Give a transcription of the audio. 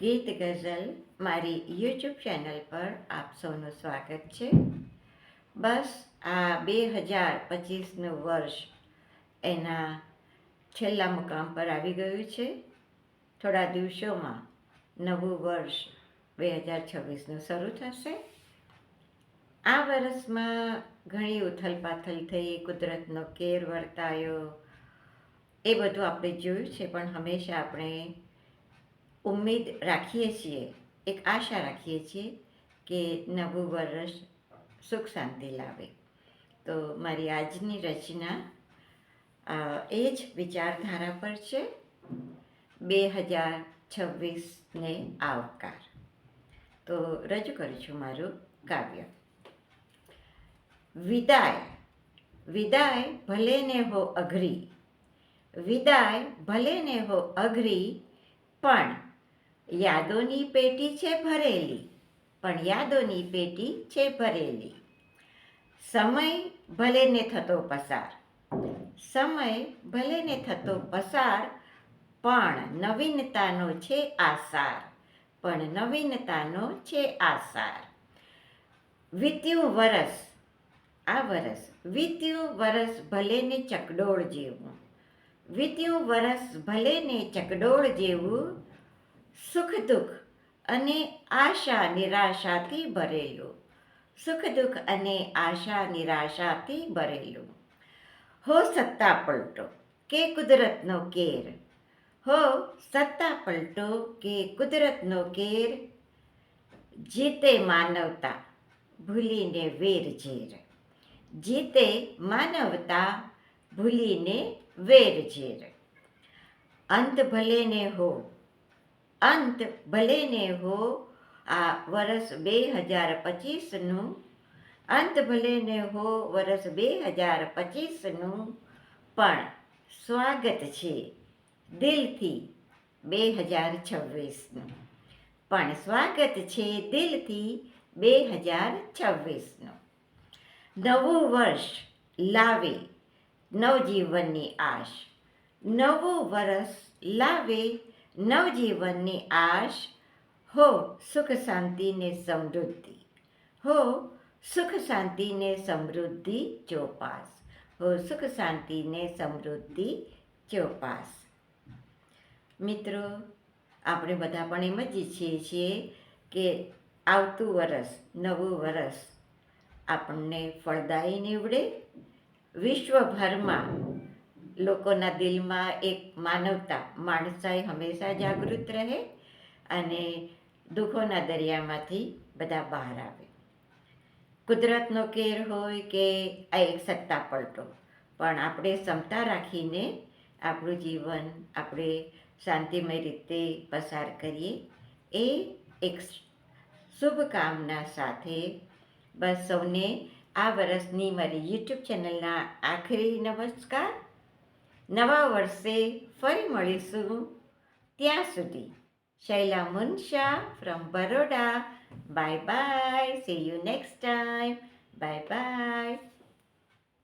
ગીત ગઝલ મારી YouTube channel પર આપ સૌનું સ્વાગત છે. બસ આ બે હજાર પચીસનું વર્ષ એના છેલ્લા મુકામ પર આવી ગયું છે. થોડા દિવસોમાં નવું વર્ષ બે હજાર છવ્વીસનું શરૂ થશે. આ વર્ષમાં ઘણી ઉથલપાથલ થઈ, કુદરતનો કેર વર્તાયો, એ બધું આપણે જોયું છે, પણ હંમેશા આપણે ઉમ્મીદ રાખીએ છીએ, એક આશા રાખીએ છીએ કે નવું વર્ષ સુખ શાંતિ લાવે. તો મારી આજની રચના એ જ વિચારધારા પર છે. બે હજાર છવ્વીસને આવકાર. તો રજૂ કરું છું મારું કાવ્ય. વિદાય વિદાય ભલે ને હો અઘરી, વિદાય ભલે ને હો અઘરી, પણ યાદોની પેટી છે ભરેલી, પણ યાદોની પેટી છે ભરેલી. સમય ભલે ને થતો પસાર, સમય ભલે ને થતો પસાર, પણ નવીનતાનો છે આસાર, પણ નવીનતાનો છે આસાર. વીત્યું વરસ, આ વરસ વીત્યું વરસ ભલે ને ચકડોળ જેવું, વીત્યું વરસ ભલે ને ચકડોળ જેવું સુખ દુઃખ અને આશા નિરાશાથી ભરેલું. સુખ દુઃખ અને આશા નિરાશાથી ભરેલું. હો સત્તા પલટો કે કુદરતનો કેર. હો સત્તા પલટો કે કુદરતનો કેર. જીતે માનવતા, ભૂલીને વેર ઝેર જીતે માનવતા, ભૂલીને વેર ઝેર અંત ભલે ને હો અંત ભલે ને હો આ વર્ષ બે હજાર પચીસનું અંત ભલે ને હો વર્ષ બે હજાર પચીસનું પણ સ્વાગત છે દિલથી બે હજાર છવ્વીસનું પણ સ્વાગત છે દિલથી બે હજાર છવ્વીસનું નવું વર્ષ લાવે નવજીવનની આશ. નવું વર્ષ લાવે નવજીવનની આશ હો સુખ શાંતિને સમૃદ્ધિ. હો સુખ શાંતિને સમૃદ્ધિ ચોપાસ. હો સુખ શાંતિને સમૃદ્ધિ ચોપાસ. મિત્રો, આપણે બધા પણ એમ જ ઈચ્છીએ છીએ કે આવતું વરસ, નવું વરસ આપણને ફળદાયી નીવડે. વિશ્વભરમાં લોકોના દિલમાં એક માનવતા, માણસાઈ હંમેશા જાગૃત રહે અને દુઃખોના દરિયામાંથી બધા બહાર આવે. કુદરતનો કેર હોય કે આ એક સત્તા પલટો, પણ આપણે ક્ષમતા રાખીને આપણું જીવન, આપણે શાંતિમય રીતે પસાર કરીએ, એ એક શુભકામના સાથે બસ સૌને આ વર્ષની મારી યુટ્યુબ ચેનલના આખરી નમસ્કાર. નવા વર્ષે ફરી મળીશું. ત્યાં સુધી Shaila Munsha from Baroda. Bye bye see you next time bye bye